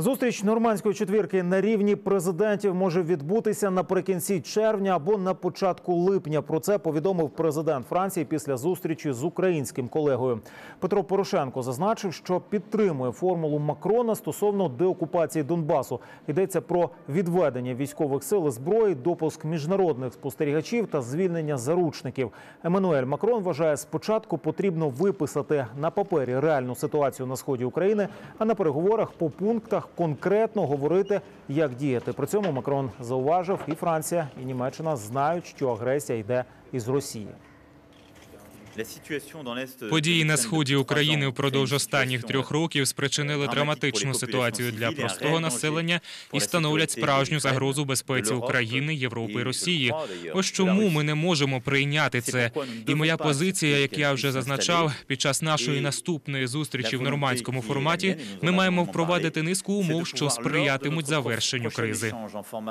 Зустріч нормандської четвірки на рівні президентів може відбутися наприкінці червня або на початку липня. Про це повідомив президент Франції після зустрічі з українським колегою. Петро Порошенко зазначив, що підтримує формулу Макрона стосовно деокупації Донбасу. Йдеться про відведення військових сил і зброї, допуск міжнародних спостерігачів та звільнення заручників. Еммануель Макрон вважає, спочатку потрібно виписати на папері реальну ситуацію на сході України, а на переговорах по пунктах конкретно говорити, як діяти. При цьому Макрон зауважив, і Франція, і Німеччина знають, що агресія йде із Росії. Події на сході України впродовж останніх трьох років спричинили драматичну ситуацію для простого населення і становлять справжню загрозу безпеці України, Європи і Росії. Ось чому ми не можемо прийняти це. І моя позиція, як я вже зазначав, під час нашої наступної зустрічі в нормандському форматі ми маємо впровадити низку умов, що сприятимуть завершенню кризи.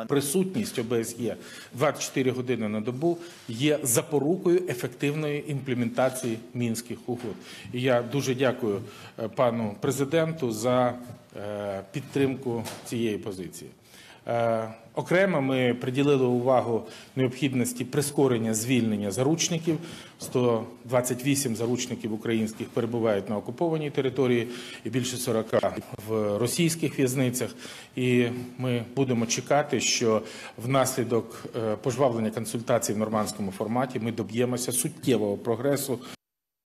Присутність ОБСЄ 24 години на добу є запорукою ефективної імплементації мінських угод. І я дуже дякую е, пану президенту за е, підтримку цієї позиції. Е, Окремо ми приділили увагу необхідності прискорення звільнення заручників. 128 заручників українських перебувають на окупованій території і більше 40 в російських в'язницях. І ми будемо чекати, що внаслідок е, пожвавлення консультацій в нормандському форматі ми доб'ємося суттєвого прогресу